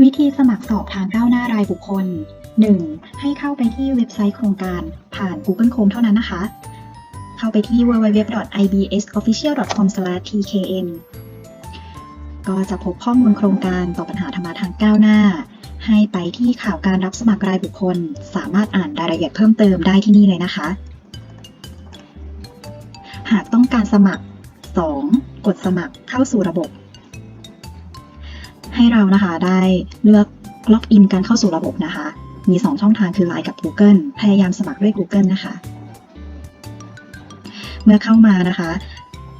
วิธีสมัครสอบทางก้าวหน้ารายบุคคล 1. ให้เข้าไปที่เว็บไซต์โครงการผ่าน Google Chrome เท่านั้นนะคะ เข้าไปที่ www.ibsofficial.com/tkn ก็จะพบข้อมูลโครงการต่อปัญหาธรรมาทางก้าวหน้า ให้ไปที่ข่าวการรับสมัครรายบุคคล สามารถอ่านรายละเอียดเพิ่มเติมได้ที่นี่เลยนะคะ หากต้องการสมัคร 2. กดสมัครเข้าสู่ระบบ ให้เรานะคะได้เลือกล็อกอินการเข้าสู่ระบบนะคะ มี 2 ช่องทางคือ Line กับ Google พยายามสมัครด้วย Google นะคะ เมื่อเข้ามานะคะ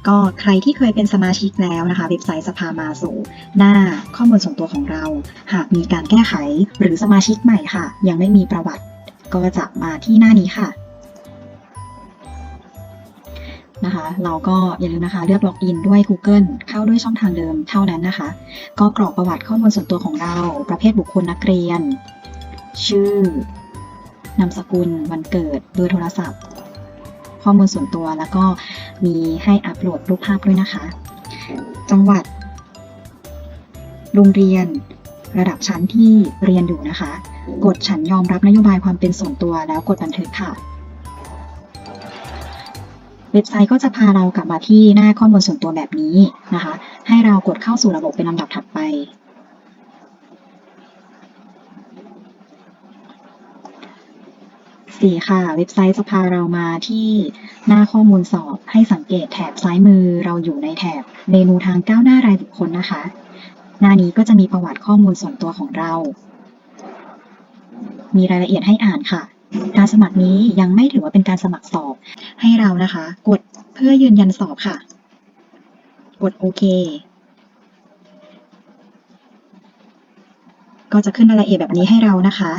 ก็ใครที่เคยเป็นสมาชิกแล้วนะคะ เว็บไซต์จะพามาสู่ หน้าข้อมูลส่วนตัวของเรา หากมีการแก้ไขหรือสมาชิกใหม่ค่ะ ยังไม่มีประวัติก็จะมาที่หน้านี้ค่ะ นะคะ เราก็อย่าลืมนะคะ เลือกล็อกอินด้วย Google เข้าด้วยช่องทางเดิมเท่านั้นนะคะ ก็กรอกประวัติข้อมูลส่วนตัวของเรา ประเภทบุคคลนักเรียน ชื่อนามสกุล วันเกิด เบอร์โทรศัพท์ ข้อมูลส่วนตัวแล้วก็มีให้อัปโหลดรูปภาพด้วยนะคะ จังหวัด โรงเรียน ระดับชั้นที่เรียนอยู่นะคะ กดฉันยอมรับนโยบายความเป็นส่วนตัวแล้วกดบันทึกค่ะ เว็บไซต์ก็จะพาเรากลับมาที่หน้าข้อมูลส่วนตัวแบบนี้นะคะ ให้เรากดเข้าสู่ระบบเป็นลำดับถัดไป สี่ค่ะ เว็บไซต์จะพาเรามาที่หน้าข้อมูลสอบให้สังเกตแถบซ้ายมือเราอยู่ในแถบเมนูทางก้าวหน้ารายบุคคลนะคะ หน้านี้ก็จะมีประวัติข้อมูลส่วนตัวของเรา มีรายละเอียดให้อ่านค่ะ การสมัครนี้ยังไม่ถือว่าเป็นการสมัครสอบ ให้เรานะคะ กดเพื่อยืนยันสอบค่ะ กดโอเค ก็จะขึ้นรายละเอียดแบบนี้ให้เรานะคะ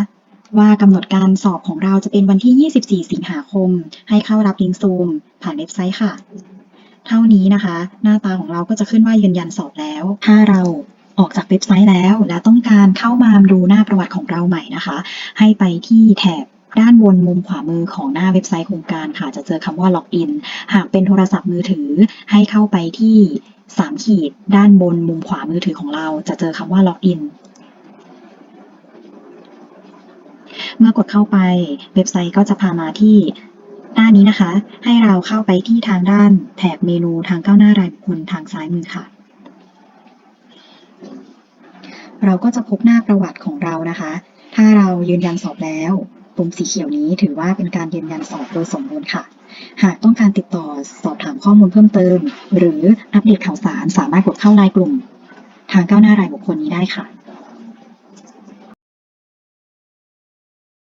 ว่ากำหนดการสอบของเราจะเป็นวันที่ 24 สิงหาคม ให้เข้ารับลิงก์ซูม ผ่านเว็บไซต์ค่ะ เท่านี้นะคะ หน้าตาของเราก็จะขึ้นว่ายืนยันสอบแล้ว ถ้าเราออกจากเว็บไซต์แล้ว และต้องการเข้ามาดูหน้าประวัติของเราใหม่นะคะ ให้ไปที่แถบ ด้านบนมุมขวามือของหน้าเว็บไซต์โครงการค่ะ จะเจอคำว่าล็อกอิน หากเป็นโทรศัพท์มือถือให้เข้าไปที่สามขีด ด้านบนมุมขวามือถือของเรา จะเจอคำว่าล็อกอินเมื่อกดเข้าไปเว็บไซต์ก็จะพามาที่หน้านี้นะคะ ให้เราเข้าไปที่ทางด้านแถบเมนูทางก้าวหน้ารายบุคคลทางซ้ายมือค่ะ เราก็จะพบหน้าประวัติของเรานะคะ ถ้าเรายืนยันสอบแล้ว ปุ่มสีเขียวนี้ถือว่าเป็นการยืนยันสอบโดยสมบูรณ์ค่ะ หากต้องการติดต่อสอบถามข้อมูลเพิ่มเติม หรืออัปเดตข่าวสารสามารถกดเข้ารายกลุ่ม ทางก้าวหน้ารายบุคคลนี้ได้ค่ะ